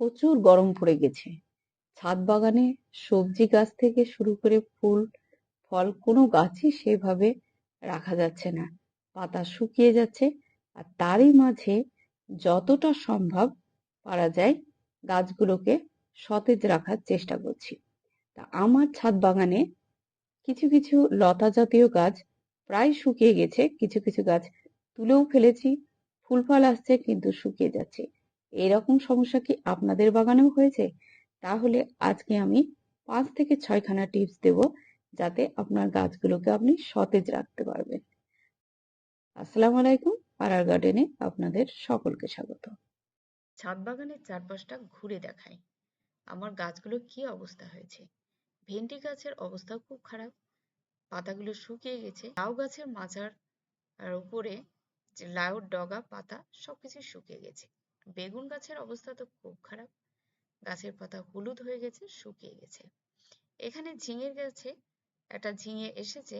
প্রচুর গরম পড়ে গেছে। ছাদ বাগানে সবজি গাছ থেকে শুরু করে ফুল, ফল কোনো গাছই সেভাবে রাখা যাচ্ছে না। পাতা শুকিয়ে যাচ্ছে আর তারই মাঝে যতটা সম্ভব পারা যায় গাছগুলোকে সতেজ রাখার চেষ্টা করছি। তা আমার ছাদ বাগানে কিছু কিছু লতা জাতীয় গাছ প্রায় শুকিয়ে গেছে, কিছু কিছু গাছ তুলেও ফেলেছি, ফুল ফল আসছে কিন্তু শুকিয়ে যাচ্ছে। এরকম সমস্যা কি আপনাদের বাগানেও হয়েছে? তাহলে আজকে আমি পাঁচ থেকে ছয়খানা টিপস দেব যাতে আপনার গাছগুলোকে আপনি সতেজ রাখতে পারবেন। আসসালামু আলাইকুম, পাড়ার গার্ডেনে আপনাদের সকলকে স্বাগত। ছাদ বাগানের চারপাশটা ঘুরে দেখাই। আমার গাছগুলো কি অবস্থা হয়েছে? ভেন্ডি গাছের অবস্থা খুব খারাপ। পাতাগুলো শুকিয়ে গেছে। লাউ গাছের আর উপরে লাউর ডগা পাতা সবকিছু শুকিয়ে গেছে। বেগুন গাছের অবস্থা তো খুব খারাপ। গাছের পাতা হলুদ হয়ে গেছে, শুকিয়ে গেছে। এখানে ঝিঙের গাছে একটা ঝিঙে এসেছে,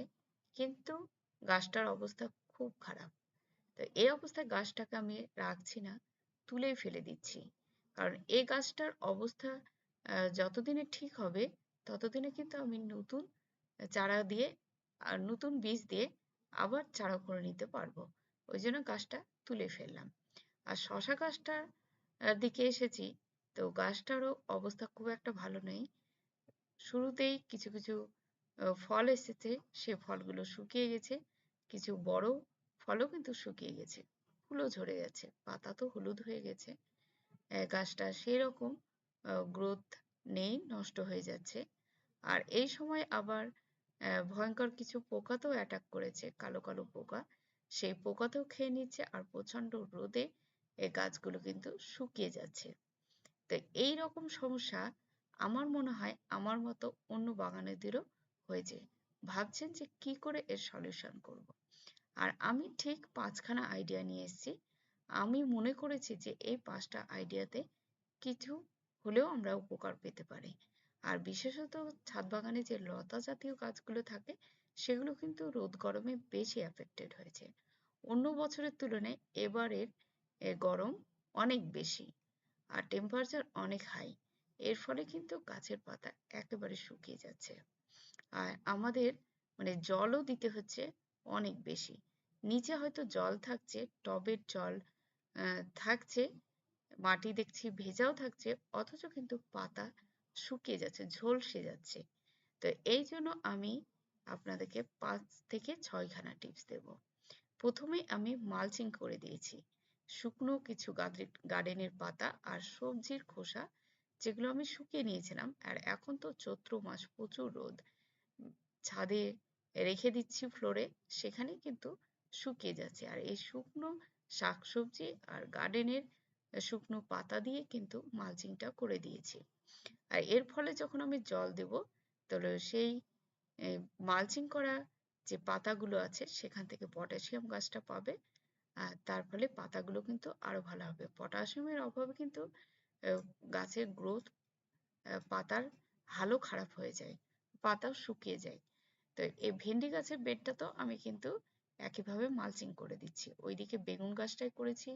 কিন্তু গাছটার অবস্থা খুব খারাপ। তো এই অবস্থায় গাছটাকে আমি রাখছি না তুলেই ফেলে দিচ্ছি। কারণ এই গাছটার অবস্থা যতদিনে ঠিক হবে, ততদিনে কিন্তু আমি নতুন চারা দিয়ে, আর নতুন বীজ দিয়ে আবার চারা করে নিতে পারব। ওই জন্য গাছটা তুলে ফেললাম। আর শশা গাছটার দিকে এসেছি। তো গাছটারও অবস্থা খুব একটা ভালো নেই। শুরুতেই কিছু কিছু ফল এসেছে। সে ফলগুলো শুকিয়ে গেছে। কিছু বড় ফলও কিন্তু শুকিয়ে গেছে। ফুলও ঝরে গেছে। পাতা তো হলুদ হয়ে গেছে। গাছটা সেই রকম গ্রোথ নেই, নষ্ট হয়ে যাচ্ছে। আর এই সময় আবার ভয়ঙ্কর কিছু পোকা তো অ্যাটাক করেছে। কালো কালো পোকা। সেই পোকাতেও খেয়ে নিচ্ছে আর প্রচণ্ড রোদে এই গাছগুলো কিন্তু শুকিয়ে যাচ্ছে। তো এই রকম সমস্যা আমার মনে হয় আমার মতো অন্য বাগানেদেরও হয়েছে। ভাবছেন যে কি করে এর সলিউশন করব। আর আমি ঠিক পাঁচখানা আইডিয়া নিয়ে এসেছি। আমি মনে করেছি যে এই পাঁচটা আইডিয়াতে কিছু হলেও আমরা উপকার পেতে পারি। আর বিশেষত ছাদ বাগানে যে লতা জাতীয় গাছগুলো থাকে, সেগুলো কিন্তু রোদ গরমে বেশি অ্যাফেক্টেড হয়েছে। অন্য বছরের তুলনায় এবারের গরম অনেক বেশি আর টেম্পারেচার অনেক হাই এর ফলে কিন্তু গাছের পাতা একেবারে শুকিয়ে যাচ্ছে। আর আমাদের মানে জলও দিতে হচ্ছে অনেক বেশি। নিচে হয়তো জল থাকছে, টবের জল থাকছে, মাটি দেখছি ভেজাও থাকছে, অথচ কিন্তু পাতা শুকিয়ে যাচ্ছে, ঝলসে যাচ্ছে। তো এই জন্য আমি আপনাদেরকে পাঁচ থেকে ছয়খানা টিপস দেব। প্রথমে আমি মালচিং করে দিয়েছি। শুকনো কিছু গার্ডেনের পাতা আর সবজির খোসা, যেগুলো আমি শুকিয়ে নিয়েছিলাম, আর এখন তো চৈত্র মাস, প্রচুর রোদ। ছাদে রেখে দিচ্ছি ফ্লোরে সেখানে কিন্তু শুকিয়ে যাচ্ছে। আর এই শুকনো শাকসবজি আর গার্ডেনের শুকনো পাতা দিয়ে কিন্তু মালচিংটা করে দিয়েছি। আর এর ফলে যখন আমি জল দেব, তাহলে সেই মালচিং করা যে পাতাগুলো আছে, সেখান থেকে পটাশিয়াম গাছটা পাবে তার ফলে পাতাগুলো কিন্তু আরও ভালো হবে। পটাশিয়ামের অভাবে কিন্তু গাছের গ্রোথ পাতার ভালো খারাপ হয়ে যায়, পাতাও শুকিয়ে যায়। তো এই ভেন্ডি গাছের বেডটা তো আমি কিন্তু একইভাবে মালচিং করে দিচ্ছি। ওইদিকে বেগুন গাছটাই করেছি,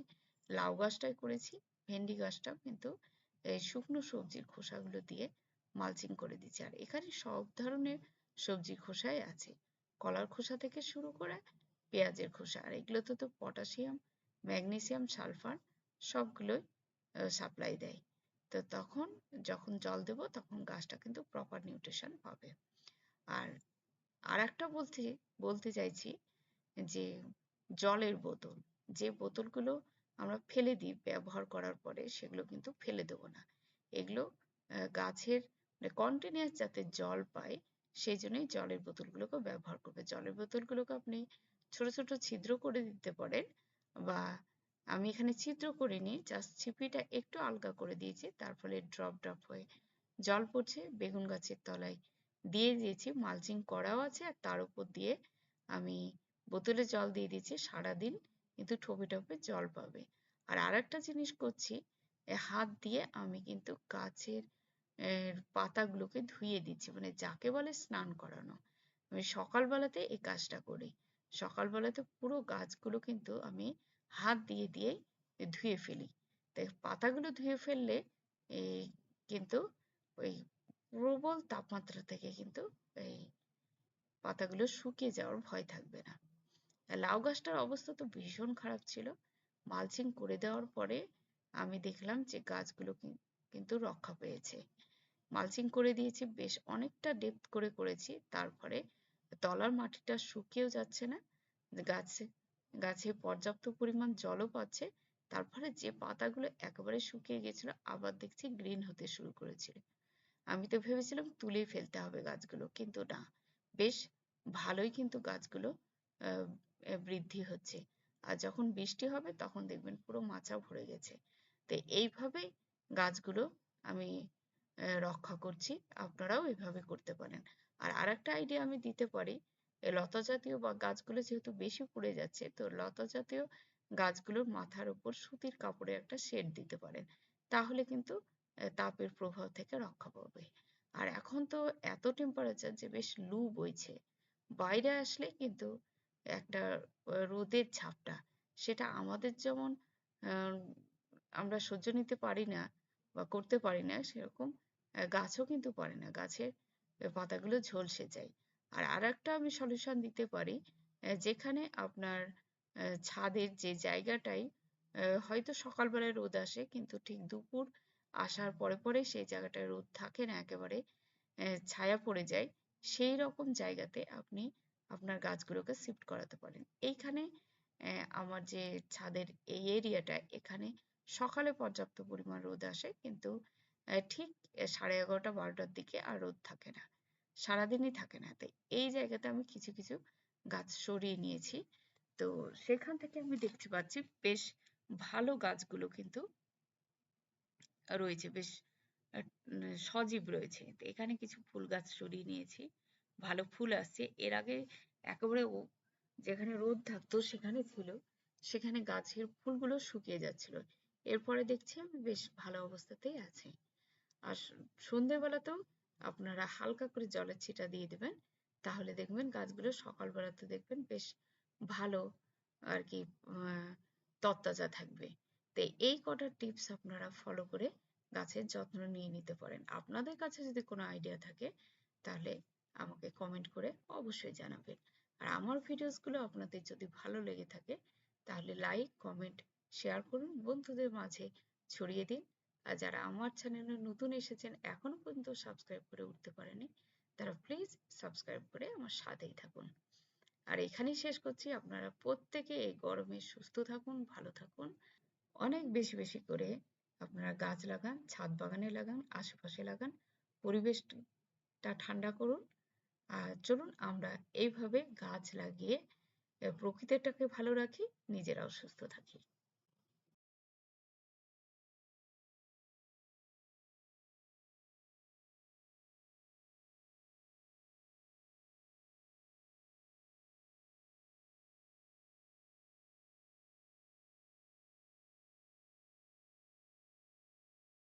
লাউ গাছটাই করেছি, ভেন্ডি গাছটাও কিন্তু এই শুকনো সবজির খোসাগুলো দিয়ে মালচিং করে দিচ্ছি। আর এখানে সব ধরনের সবজির খোসাই আছে। কলার খোসা থেকে শুরু করে পেঁয়াজের খোসা। আর এগুলোতে তো পটাশিয়াম, ম্যাগনেসিয়াম, সালফার সবগুলোই সাপ্লাই দেয়। তো তখন যখন জল দেব তখন গাছটা কিন্তু প্রপার নিউট্রিশন পাবে। আর আর একটা বলতে বলতে চাইছি যে জলের বোতল, যে বোতলগুলো আমরা ফেলে দিই ব্যবহার করার পরে সেগুলো কিন্তু ফেলে দেবো না। এগুলো গাছের কন্টিনিউয়াস মানে যাতে জল পায়, সেই জন্যই জলের বোতলগুলোকে ব্যবহার করবে। জলের বোতলগুলোকে আপনি ছোট ছোট ছিদ্র করে দিতে পারেন বা আমি এখানে ছিদ্র করিনি জাস্ট ছিপিটা একটু আলগা করে দিয়েছি, তার ফলে ড্রপ ড্রপ হয়ে জল পড়ছে, বেগুন গাছের তলায় দিয়ে দিয়েছি মালচিং করাও আছে আর তার উপর দিয়ে আমি বোতলে জল দিয়ে দিয়েছি, সারাদিন কিন্তু ঠোপে ঠোপে জল পাবে। আর আরেকটা জিনিস করছি হাত দিয়ে আমি কিন্তু গাছের পাতাগুলোকে ধুয়ে দিচ্ছি মানে যাকে বলে স্নান করানো। আমি সকালবেলাতে এই কাজটা করি। সকালবেলাতে পুরো গাছগুলো কিন্তু আমি হাত দিয়ে দিয়ে ধুয়ে ফেলি। তাই পাতাগুলো ধুয়ে ফেললে এই কিন্তু ওই প্রবল তাপমাত্রা থেকে কিন্তু এই পাতাগুলো শুকিয়ে যাওয়ার ভয় থাকবে না। লাউ গাছটার অবস্থা তো ভীষণ খারাপ ছিল। মালচিং করে দেওয়ার পরে আমি দেখলাম যে গাছগুলো কিন্তু রক্ষা পেয়েছে। মালচিং করে দিয়েছি, বেশ অনেকটা ডেপথ করে করেছি, তারপরে তলার মাটিটা শুকিয়েও যাচ্ছে না, গাছে গাছে পর্যাপ্ত পরিমাণ জলও পাচ্ছে তারপরে যে পাতাগুলো একেবারে শুকিয়ে গেছিল আবার দেখছি গ্রিন হতে শুরু করেছিল আমি তো ভেবেছিলাম তুলেই ফেলতে হবে গাছগুলো, কিন্তু না, বেশ ভালোই কিন্তু গাছগুলো বৃদ্ধি হচ্ছে। আর যখন বৃষ্টি হবে তখন দেখবেন পুরো মাচা ভরে গেছে। তো এইভাবেই গাছগুলো আমি রক্ষা করছি, আপনারাও এভাবে করতে পারেন। আর আরেকটা আইডিয়া আমি দিতে পারি লতা জাতীয় বা গাছগুলো যেহেতু বেশি পড়ে যাচ্ছে, তো লতা জাতীয় গাছগুলোর মাথার উপর সুতির কাপড়ে একটা শেড দিতে পারেন। তাহলে কিন্তু তাপের প্রভাব থেকে রক্ষা পাবে। আর এখন তো এত টেম্পারেচার যে বেশ লু বইছে। বাইরে আসলে কিন্তু একটা রোদের ঝাপটা সেটা আমাদের যেমন আমরা সহ্য নিতে পারি না বা করতে পারি না, সেরকম গাছও কিন্তু পারে না। গাছের পাতাগুলো ঝলসে যায়। আর আরেকটা আমি সলিউশন দিতে পারি যেখানে আপনার ছাদের যে জায়গাটায় হয়তো সকালবেলায় রোদ আসে, কিন্তু ঠিক দুপুর আসার পরে পরে সেই জায়গাটায় রোদ থাকে না, একেবারে ছায়া পড়ে যায়, সেই রকম জায়গাতে আপনি আপনার গাছগুলোকে শিফট করাতে পারেন। এইখানে আমার যে ছাদের এই এরিয়াটা এখানে সকালে পর্যাপ্ত পরিমাণ রোদ আসে, কিন্তু ঠিক সাড়ে এগারোটা বারোটার দিকে আর রোদ থাকে না, সারাদিনই থাকে না। তাই এই জায়গাতে আমি কিছু কিছু গাছ সরিয়ে নিয়েছি। তো সেখান থেকে আমি দেখতে পাচ্ছি বেশ ভালো গাছগুলো কিন্তু রয়েছে, বেশ সজীব রয়েছে। এখানে কিছু ফুল গাছ সরিয়ে নিয়েছি, ভালো ফুল আসছে। এর আগে একেবারে যেখানে রোদ থাকতো সেখানে ছিল, সেখানে গাছের ফুলগুলো শুকিয়ে যাচ্ছিল। এরপরে দেখছি আমি বেশ ভালো অবস্থাতেই আছে। আর সন্ধ্যেবেলাতেও আপনারা হালকা করে জলের ছিটা দিয়ে দেবেন। তাহলে দেখবেন গাছগুলো সকালবেলাতে দেখবেন বেশ ভালো আর কি তত্তাজা থাকবে। তো এই কটা টিপস আপনারা ফলো করে গাছের যত্ন নিয়ে নিতে পারেন। আপনাদের কাছে যদি কোনো আইডিয়া থাকে, তাহলে আমাকে কমেন্ট করে অবশ্যই জানাবেন। আর আমার ভিডিওসগুলো আপনাদের যদি ভালো লেগে থাকে, তাহলে লাইক, কমেন্ট, শেয়ার করুন। বন্ধুদের মাঝে ছড়িয়ে দিন। আর যারা আমার চ্যানেলে নতুন এসেছেন, এখনও পর্যন্ত সাবস্ক্রাইব করে উঠতে পারেনি তারা প্লিজ সাবস্ক্রাইব করে আমার সাথেই থাকুন। আর এখানেই শেষ করছি। আপনারা প্রত্যেকে এই গরমে সুস্থ থাকুন, ভালো থাকুন। অনেক বেশি বেশি করে আপনারা গাছ লাগান, ছাদ বাগানে লাগান, আশেপাশে লাগান, পরিবেশটা ঠান্ডা করুন। আর চলুন, আমরা এইভাবে গাছ লাগিয়ে প্রকৃতিটাকে ভালো রাখি, নিজেরাও সুস্থ থাকি।